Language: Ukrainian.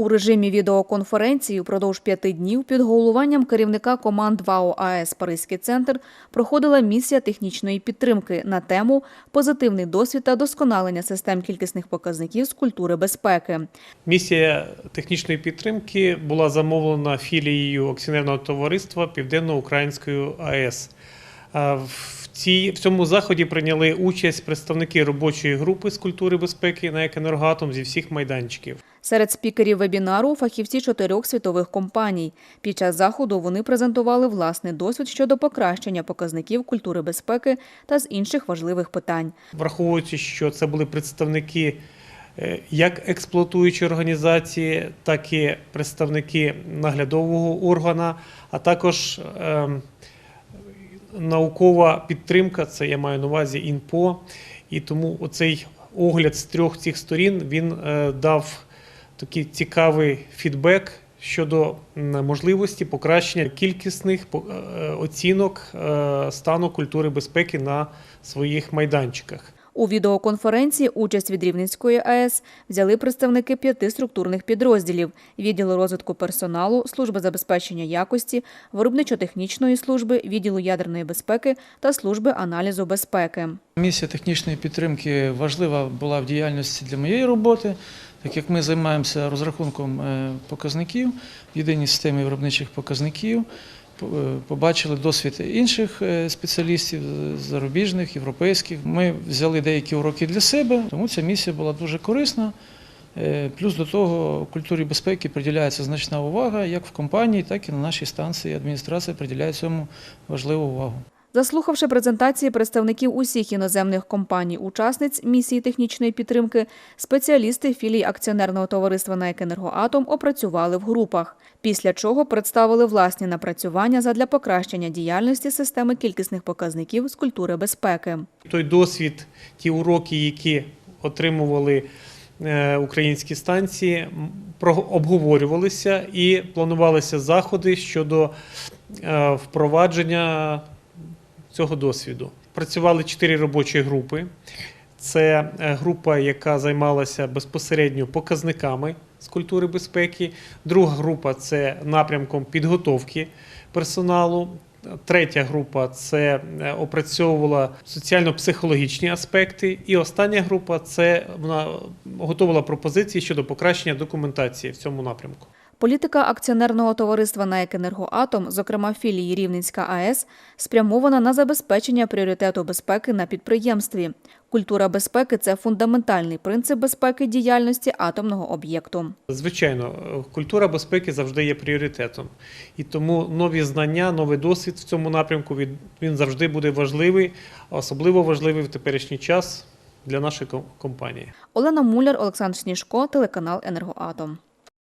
У режимі відеоконференції впродовж п'яти днів під головуванням керівника команд ВАО АЕС Паризький центр проходила місія технічної підтримки на тему Позитивний досвід та досконалення систем кількісних показників з культури безпеки. Місія технічної підтримки була замовлена філією акціонерного товариства Південно-Української АЕС. В, цій, в цьому заході прийняли участь представники робочої групи з культури безпеки на «Екенергоатом» зі всіх майданчиків. Серед спікерів вебінару фахівці чотирьох світових компаній. Під час заходу вони презентували власний досвід щодо покращення показників культури безпеки та з інших важливих питань. Враховуючи, що це були представники е, як експлуатуючої організації, так і представники наглядового органа, а також ем, наукова підтримка, це я маю на увазі ІНПО. І тому оцей огляд з трьох цих сторін він е, дав такий цікавий фідбек щодо можливості покращення кількісних по- е, оцінок е, стану культури безпеки на своїх майданчиках. У відеоконференції участь від Рівненської АЕС взяли представники п'яти структурних підрозділів відділу розвитку персоналу, служби забезпечення якості, виробничо-технічної служби, відділу ядерної безпеки та служби аналізу безпеки. Місія технічної підтримки важлива була в діяльності для моєї роботи, так як ми займаємося розрахунком е, показників в єдиній системі виробничих показників. Е, Побачили досвід інших е, спеціалістів зарубіжних, європейських. Ми взяли деякі уроки для себе, тому ця місія була дуже корисна. Е, Плюс до того культурі безпеки приділяється значна увага як в компанії, так і на нашій станції. Адміністрація приділяє цьому важливу увагу. Заслухавши презентації представників усіх іноземних компаній-учасниць місії технічної підтримки, спеціалісти філій акціонерного товариства «НАЕК Енергоатом» опрацювали в групах, після чого представили власні напрацювання задля покращення діяльності системи кількісних показників з культури безпеки. Той досвід, ті уроки, які отримували е, українські станції, обговорювалися і планувалися заходи щодо е, впровадження цього досвіду. Працювали чотири робочі групи. Це е, група, яка займалася безпосередньо показниками з культури безпеки. Друга група це напрямком підготовки персоналу. Третя група це е, опрацьовувала соціально-психологічні аспекти. І остання група це вона готувала пропозиції щодо покращення документації в цьому напрямку. Політика акціонерного товариства «НАЕК Енергоатом», зокрема філії Рівненська АЕС, спрямована на забезпечення пріоритету безпеки на підприємстві. Культура безпеки це фундаментальний принцип безпеки діяльності атомного об'єкту. Звичайно, культура безпеки завжди є пріоритетом, і тому нові знання, новий досвід в цьому напрямку він, завжди буде важливий, особливо важливий в теперішній час для нашої компанії. Олена Муляр, Олександр Сніжко, телеканал Енергоатом.